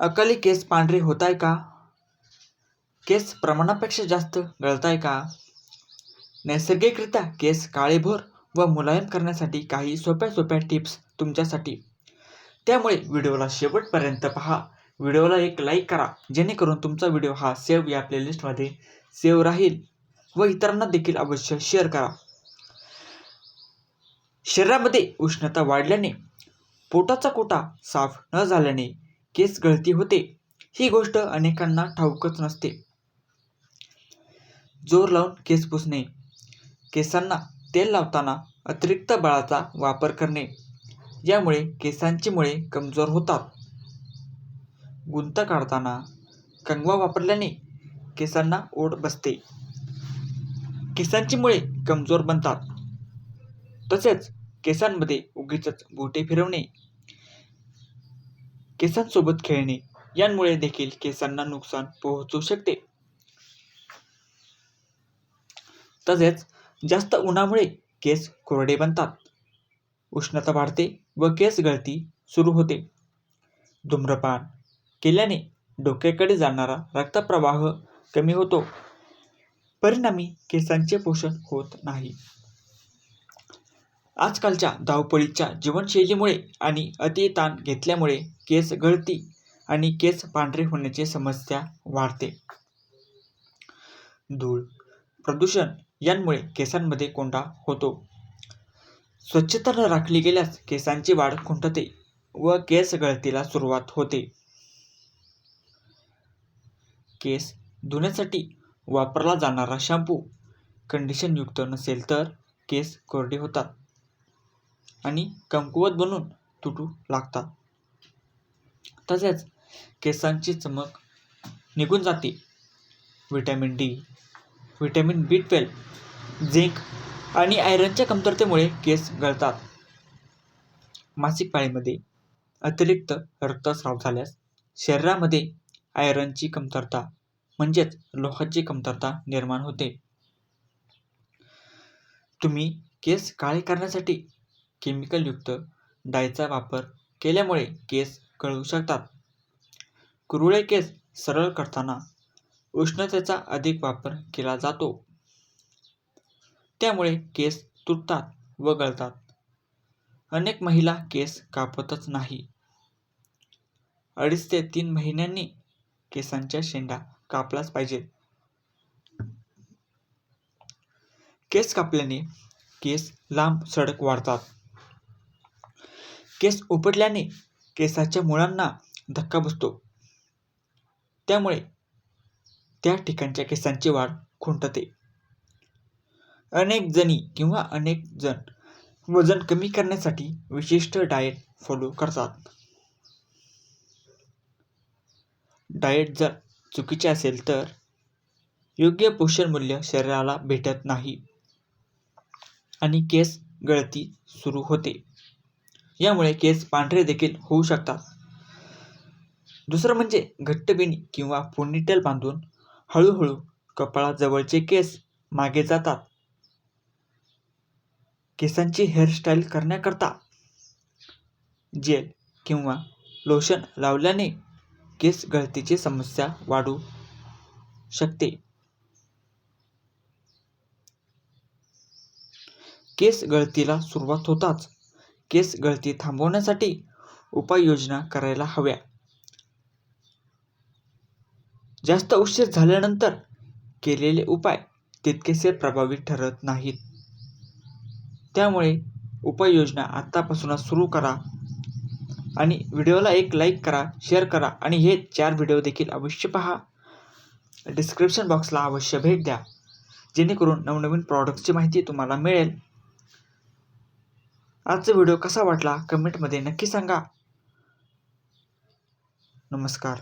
अकाली केस पांढरे होत आहे का? केस प्रमाणापेक्षा जास्त गळत आहे का? नैसर्गिकरित्या केस काळेभोर व मुलायम करण्यासाठी काही सोप्या सोप्या टिप्स तुमच्यासाठी. त्यामुळे व्हिडिओला शेवटपर्यंत पहा. व्हिडिओला एक लाईक करा जेणेकरून तुमचा व्हिडिओ हा सेव्ह या प्लेलिस्टमध्ये सेव्ह राहील व इतरांना देखील अवश्य शेअर करा. शरीरामध्ये उष्णता वाढल्याने पोटाचा कोटा साफ न झाल्याने केस गळती होते. ही गोष्ट अनेकांना ठाऊकच नसते. जोर लावून केस पुसणे केसांना तेल लावताना अतिरिक्त बळाचा वापर करणे यामुळे केसांची मुळे कमजोर होतात. गुंत काढताना कंगवा वापरल्याने केसांना ओढ बसते. केसांची मुळे कमजोर बनतात. तसेच केसांमध्ये उगीच बोटे फिरवणे केसांसोबत खेळणे यांमुळे देखील केसांना नुकसान पोहोचू शकते. तसेच जास्त उन्हामुळे केस कोरडे बनतात. उष्णता वाढते व केस गळती सुरू होते. धूम्रपान केल्याने डोक्याकडे जाणारा रक्तप्रवाह कमी होतो. परिणामी केसांचे पोषण होत नाही. आजकालच्या धावपळीच्या जीवनशैलीमुळे आणि अतिताण घेतल्यामुळे केस गळती आणि केस पांढरे होण्याची समस्या वाढते. धूळ प्रदूषण यांमुळे केसांमध्ये कोंडा होतो. स्वच्छता न राखली गेल्यास केसांची वाढ खुंटते व केस गळतीला सुरुवात होते. केस धुण्यासाठी वापरला जाणारा शॅम्पू कंडिशनयुक्त नसेल तर केस कोरडे होतात. आणि कमकुवत बनून तुटू लागतात. तसेच केसांची चमक निघून जाते. Vitamin D vitamin B twelve zinc आणि आयरनच्या कमतरतेमुळे केस गळतात. मासिक पाळीमध्ये अतिरिक्त रक्तस्राव झाल्यास शरीरामध्ये आयरनची कमतरता म्हणजेच लोहाची कमतरता निर्माण होते. तुम्ही केस काळे करण्यासाठी केमिकलयुक्त डायचा वापर केल्यामुळे केस गळू शकतात. कुरळे केस सरळ करताना उष्णतेचा अधिक वापर केला जातो. त्यामुळे केस तुटतात व गळतात. अनेक महिला केस कापतच नाही. अडीच ते तीन महिन्यांनी केसांच्या शेंडा कापलाच पाहिजेत. केस कापल्याने केस लांब सडक वाढतात. केस उपटल्याने केसाच्या मुळांना धक्का बसतो. त्यामुळे त्या ठिकाणच्या केसांची वाढ खुंटते. अनेक जणी किंवा अनेक जण वजन कमी करण्यासाठी विशिष्ट डाएट फॉलो करतात. डाएट जर चुकीचे असेल तर योग्य पोषण मूल्य शरीराला भेटत नाही आणि केस गळती सुरू होते. यामुळे केस पांढरे देखील होऊ शकतात. दुसरं म्हणजे घट्ट बिनी किंवा पोनीटेल बांधून हळूहळू कपाळाजवळचे केस मागे जातात. केसांची हेअरस्टाईल करण्याकरता जेल किंवा लोशन लावल्याने केस गळतीची समस्या वाढू शकते. केस गळतीला सुरुवात होताच केस गळती थांबवण्यासाठी उपाययोजना करायला हव्या. जास्त उशीर झाल्यानंतर केलेले उपाय तितकेसे प्रभावी ठरत नाहीत. त्यामुळे उपाययोजना आत्तापासूनच सुरू करा आणि व्हिडिओला एक लाईक करा शेअर करा आणि हे चार व्हिडिओ देखील अवश्य पहा. डिस्क्रिप्शन बॉक्सला अवश्य भेट द्या जेणेकरून नवनवीन प्रॉडक्ट्सची माहिती तुम्हाला मिळेल. आजचा व्हिडिओ कसा वाटला कमेंटमध्ये नक्की सांगा. नमस्कार.